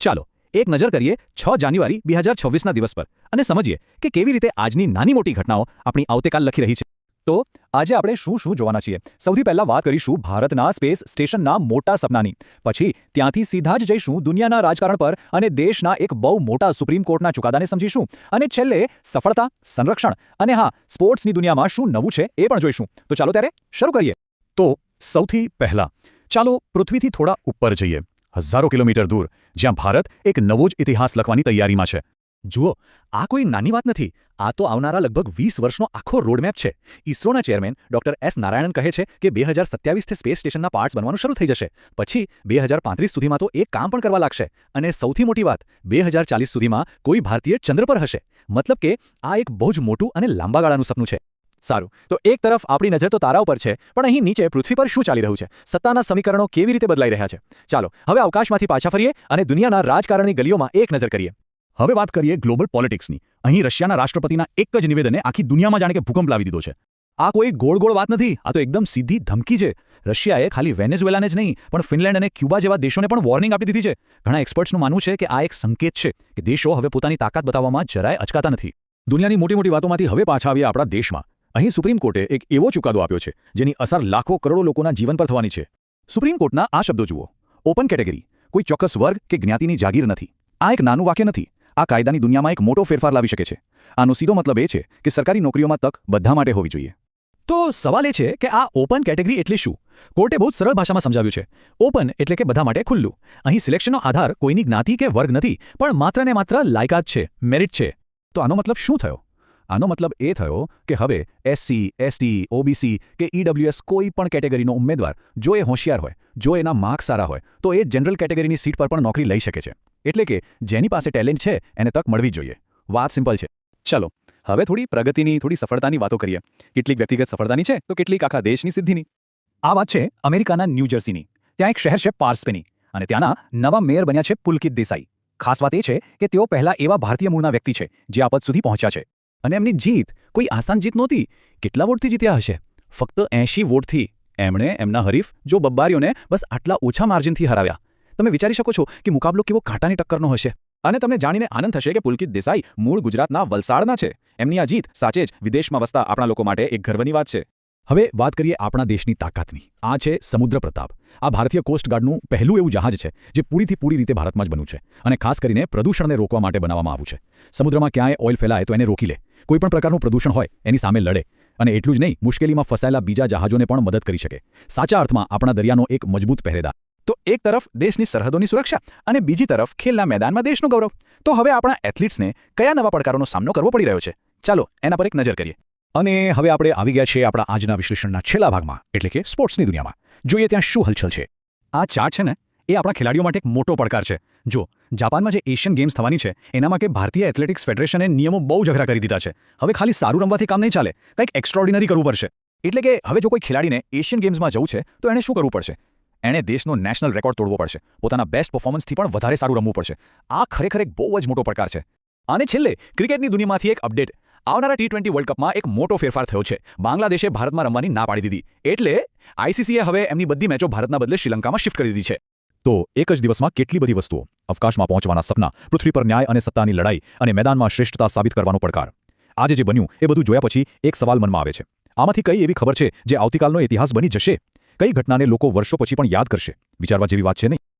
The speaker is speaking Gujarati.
ચાલો, એક નજર કરીએ છ જાન્યુઆરી બે હજાર છવ્વીસના દિવસ પર અને સમજીએ કે કેવી રીતે આજની નાની મોટી ઘટનાઓ આપણી આવતીકાલ લખી રહી છે. તો, આજે આપણે શું શું જોવાના છીએ? સૌથી પહેલા વાત કરીશું ભારતના સ્પેસ સ્ટેશનના મોટા સપનાની. પછી ત્યાંથી સીધા જ જઈશું દુનિયાના રાજકારણ પર અને દેશના એક બહુ મોટા સુપ્રીમ કોર્ટના ચુકાદાને સમજીશું. અને છેલ્લે સફળતા, સંરક્ષણ અને હા, સ્પોર્ટ્સની દુનિયામાં શું નવું છે એ પણ જોઈશું. તો ચાલો ત્યારે શરૂ કરીએ. તો, સૌથી પહેલા ચાલો પૃથ્વીથી થોડા ઉપર જઈએ. હજારો કિલોમીટર દૂર, જ્યાં ભારત એક નવો જ ઇતિહાસ લખવાની તૈયારીમાં છે. જુઓ, આ કોઈ નાની વાત નથી. આ તો આવનારા લગભગ વીસ વર્ષનો આખો રોડમેપ છે. ઇસરોના ચેરમેન ડોક્ટર એસ નારાયણન કહે છે કે બે હજાર સત્યાવીસથી સ્પેસ સ્ટેશનના પાર્ટ્સ બનવાનું શરૂ થઈ જશે. પછી બે હજાર પાંત્રીસ સુધીમાં તો એ કામ પણ કરવા લાગશે. અને સૌથી મોટી વાત, બે હજાર ચાલીસ સુધીમાં કોઈ ભારતીય ચંદ્ર પર હશે. મતલબ કે આ એક બહુ જ મોટું અને લાંબા ગાળાનું સપનું છે. સારું. તો એક તરફ આપણી નજર તો તારા ઉપર છે, પણ અહીં નીચે પૃથ્વી પર શું ચાલી રહ્યું છે? સત્તાના સમીકરણો કેવી રીતે બદલાઈ રહ્યા છે? ચાલો, હવે અવકાશમાંથી પાછા ફરીએ અને દુનિયાના રાજકારણની ગલીઓમાં એક નજર કરીએ. હવે વાત કરીએ ગ્લોબલ પોલિટિક્સની. અહીં રશિયાના રાષ્ટ્રપતિના એક જ નિવેદને આખી દુનિયામાં જાણે કે ભૂકંપ લાવી દીધો છે. આ કોઈ ગોળ ગોળ વાત નથી, આ તો એકદમ સીધી ધમકી છે. રશિયાએ ખાલી વેનેઝુએલાને જ નહીં, પણ ફિનલેન્ડ અને ક્યુબા જેવા દેશોને પણ વોર્નિંગ આપી દીધી છે. ઘણા એક્સપર્ટ્સનું માનવું છે કે આ એક સંકેત છે કે દેશો હવે પોતાની તાકાત બતાવવામાં જરાય અચકાતા નથી. દુનિયાની મોટી મોટી વાતોમાંથી હવે પાછા આવ્યા આપણા દેશમાં. અહીં સુપ્રીમ કોર્ટે એક એવો ચુકાદો આપ્યો છે, જેની અસર લાખો કરોડો લોકોના જીવન પર થવાની છે. સુપ્રીમ કોર્ટના આ શબ્દો જુઓ. ઓપન કેટેગરી કોઈ ચોક્કસ વર્ગ કે જ્ઞાતિની જાગીર નથી. આ એક નાનું વાક્ય નથી. આ કાયદાની દુનિયામાં એક મોટો ફેરફાર લાવી શકે છે. આનો સીધો મતલબ એ છે કે સરકારી નોકરીઓમાં તક બધા માટે હોવી જોઈએ. તો સવાલ એ છે કે આ ઓપન કેટેગરી એટલે શું? કોર્ટે બહુ સરળ ભાષામાં સમજાવ્યું છે. ઓપન એટલે કે બધા માટે ખુલ્લું. અહીં સિલેક્શનનો આધાર કોઈની જ્ઞાતિ કે વર્ગ નથી, પણ માત્ર ને માત્ર લાયકાત છે મેરિટ છે. તો આનો મતલબ શું થયો? આનો મતલબ એ થયો કે હવે એસસી એસટી ઓબીસી કે ઈડબ્લ્યુએસ કોઈ પણ કેટેગરીનો ઉમેદવાર જો એ હોશિયાર હોય, જો એના માર્ક્સ સારા હોય, તો એ જનરલ કેટેગરીની સીટ પર પણ નોકરી લઈ શકે છે. એટલે કે જેની પાસે ટેલેન્ટ છે, એને તક મળવી જોઈએ. વાત સિમ્પલ છે. ચલો, હવે થોડી પ્રગતિની, થોડી સફળતાની વાતો કરીએ. કેટલીક વ્યક્તિગત સફળતાની છે, તો કેટલીક આખા દેશની સિદ્ધિની. આ વાત છે અમેરિકાના ન્યૂ જર્સીની. ત્યાં એક શહેર છે પાર્સપેની અને ત્યાંના નવા મેયર બન્યા છે પુલકિત દેસાઈ. ખાસ વાત એ છે કે તેઓ પહેલા એવા ભારતીય મૂળના વ્યક્તિ છે, જે આ પદ સુધી પહોંચ્યા છે. અને એમની જીત કોઈ આસાન જીત નહોતી. કેટલા વોટથી જીત્યા હશે? ફક્ત એંશી વોટથી. એમણે એમના હરીફ, જો બબ્બારીઓને બસ આટલા ઓછા માર્જિનથી હરાવ્યા. તમે વિચારી શકો છો કે મુકાબલો કેવો કાંટાની ટક્કરનો હશે. અને તમને જાણીને આનંદ થશે કે પુલકિત દેસાઈ મૂળ ગુજરાતના વલસાડના છે. એમની આ જીત સાચે જ વિદેશમાં વસતા આપણા લોકો માટે એક ગર્વની વાત છે. હવે વાત કરીએ આપણા દેશની તાકાતની. આ છે સમુદ્ર પ્રતાપ. આ ભારતીય કોસ્ટગાર્ડનું પહેલું એવું જહાજ છે, જે પૂરીથી પૂરી રીતે ભારતમાં જ બન્યું છે. અને ખાસ કરીને પ્રદૂષણને રોકવા માટે બનાવવામાં આવ્યું છે. સમુદ્રમાં ક્યાંય ઓઇલ ફેલાય તો એને રોકી લે. કોઈપણ પ્રકારનું પ્રદૂષણ હોય, એની સામે લડે. અને એટલું જ નહીં, મુશ્કેલીમાં ફસાયેલા બીજા જહાજોને પણ મદદ કરી શકે. સાચા અર્થમાં, આપણા દરિયાનો એક મજબૂત પહેરેદાર. તો એક તરફ દેશની સરહદોની સુરક્ષા અને બીજી તરફ ખેલના મેદાનમાં દેશનું ગૌરવ. તો હવે આપણા એથ્લીટ્સને કયા નવા પડકારોનો સામનો કરવો પડી રહ્યો છે? ચાલો, એના પર એક નજર કરીએ. અને હવે આપણે આવી ગયા છીએ આપણા આજના વિશ્લેષણના છેલ્લા ભાગમાં, એટલે કે સ્પોર્ટ્સની દુનિયામાં. જોઈએ ત્યાં શું હલચલ છે. આ ચાર્ટ છે ને એ આપણા ખેલાડીઓ માટે એક મોટો પડકાર છે. જો જાપાનમાં જે એશિયન ગેમ્સ થવાની છે એના માટે ભારતીય એથ્લેટિક્સ ફેડરેશને નિયમો બહુ જ કરી દીધા છે. હવે ખાલી સારું રમવાથી કામ નહીં ચાલે, કંઈક એક્સ્ટ્રોર્ડિનરી કરવું પડશે. એટલે કે હવે જો કોઈ ખેલાડીને એશિયન ગેમ્સમાં જવું છે, તો એણે શું કરવું પડશે? એણે દેશનો નેશનલ રેકોર્ડ તોડવો પડશે. પોતાના બેસ્ટ પરફોર્મન્સથી પણ વધારે સારું રમવું પડશે. આ ખરેખર એક બહુ જ મોટો પડકાર છે. અને છેલ્લે, ક્રિકેટની દુનિયામાંથી એક અપડેટ આવનારા ટી ટ્વેન્ટી વર્લ્ડ કપમાં એક મોટો ફેરફાર થયો છે. બાંગ્લાદેશે ભારતમાં રમવાની ના પાડી દીધી. એટલે આઈસીસીએ હવે એમની બધી મેચો ભારતના બદલે શ્રીલંકામાં શિફ્ટ કરી દીધી છે. તો એક જ દિવસમાં કેટલી બધી વસ્તુઓ, અવકાશમાં પહોંચવાના સપના, પૃથ્વી પર ન્યાય અને સત્તાની લડાઈ અને મેદાનમાં શ્રેષ્ઠતા સાબિત કરવાનો પડકાર. આજે જે બન્યું, એ બધું જોયા પછી એક સવાલ મનમાં આવે છે. આમાંથી કઈ એવી ખબર છે, જે આવતીકાલનો ઇતિહાસ બની જશે? કઈ ઘટનાને લોકો વર્ષો પછી પણ યાદ કરશે? વિચારવા જેવી વાત છે નહીં?